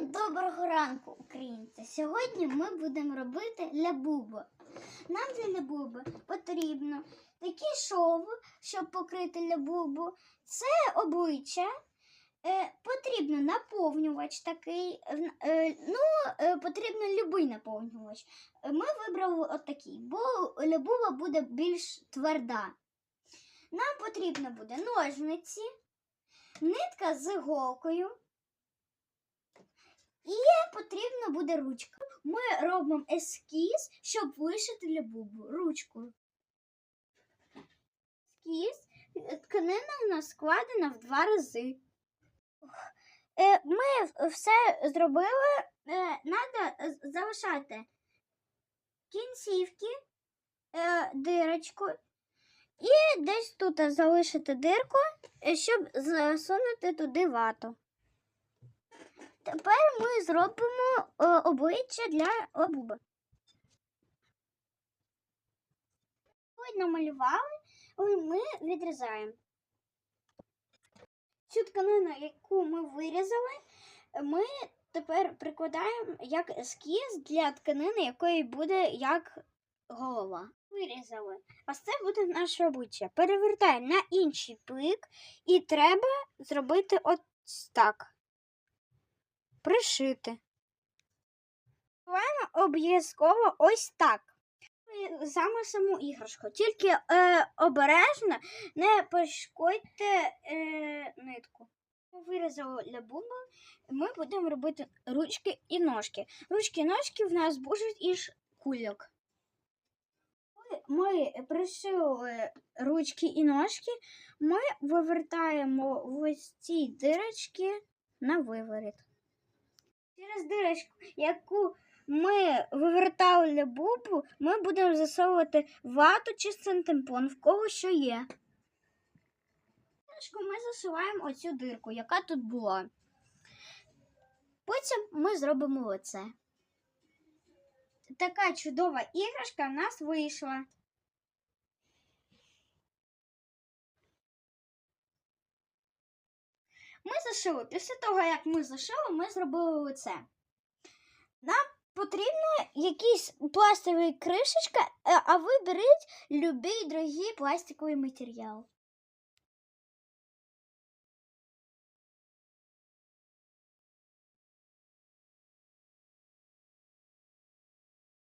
Доброго ранку, українці! Сьогодні ми будемо робити лябубу. Нам для лябуби потрібно такі шови, щоб покрити лябубу. Це обличчя. Е, потрібно наповнювач такий. е, ну, е, потрібно любий наповнювач. Ми вибрали отакий, бо лябуба буде більш тверда. Нам потрібно буде ножниці, нитка з іголкою. І потрібна буде ручка. Ми робимо ескіз, щоб вишити лябубу ручкою. Ескіз. Тканина у нас складена в два рази. Е, Ми все зробили. Треба залишати кінцівки, е, дирочку. І десь тут залишити дирку, е, щоб засунути туди вату. Тепер ми зробимо е, обличчя для обуби. Ось намалювали, і ми відрізаємо. Цю тканину, яку ми вирізали, ми тепер прикладаємо як ескіз для тканини, якої буде як голова. Вирізали. А це буде наше обличчя. Перевертаємо на інший плик, і треба зробити ось так пришити. Робимо обов'язково ось так. Саме саму іграшку. Тільки е, обережно не пошкодьте е, нитку. Ми Вирізали лябубу, ми будемо робити ручки і ножки. Ручки і ножки в нас будуть із кульок. Ми пришили ручки і ножки, ми вивертаємо ось ці дирочки на виворіт. Через дирочку, яку ми вивертали лябубу, ми будемо засовувати вату чи синтепон, в кого що є. Дирочку ми засуваємо оцю дирку, яка тут була. Потім ми зробимо оце. Така чудова іграшка в нас вийшла. Ми зашили. Після того, як ми зашили, ми зробили оце. Нам потрібно якісь пластикові кришечка, е, а ви беріть любий дорогий пластиковий матеріал.